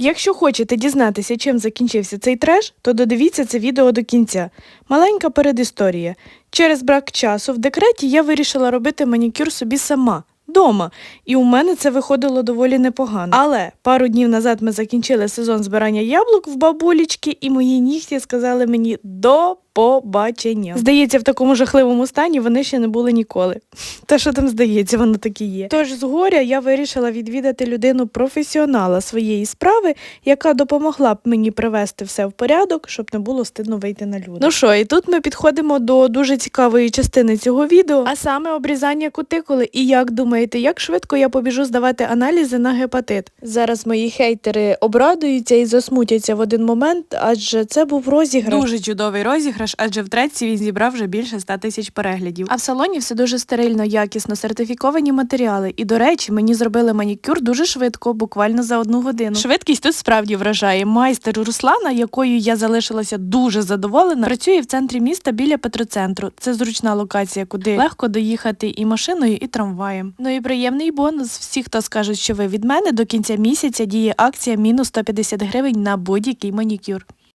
Якщо хочете дізнатися, чим закінчився цей треш, то додивіться це відео до кінця. Маленька передісторія. Через брак часу в декреті я вирішила робити манікюр собі сама. Дома, і у мене це виходило доволі непогано. Але пару днів назад ми закінчили сезон збирання яблук в бабулічки, і мої нігті сказали мені до побачення. Здається, в такому жахливому стані вони ще не були ніколи. Та що там здається, воно так і є. Тож згоря я вирішила відвідати людину професіонала своєї справи, яка допомогла б мені привести все в порядок, щоб не було стидно вийти на люди. Ну що, і тут ми підходимо до дуже цікавої частини цього відео, а саме обрізання кутикули. І як думаєте, як швидко я побіжу здавати аналізи на гепатит? Зараз мої хейтери обрадуються і засмутяться в один момент, адже це був розіграш. Дуже чудовий розіграш, адже в треці він зібрав вже більше 100 тисяч переглядів. А в салоні все дуже стерильно, якісно, сертифіковані матеріали. І, до речі, мені зробили манікюр дуже швидко, буквально за одну годину. Швидкість тут справді вражає. Майстер Руслана, якою я залишилася дуже задоволена, працює в центрі міста біля Петроцентру. Це зручна локація, куди легко доїхати і машиною, і трамваєм. Ну і приємний бонус. Всі, хто скажуть, що ви від мене, до кінця місяця діє акція мінус 150 гривень на будь-який манікюр.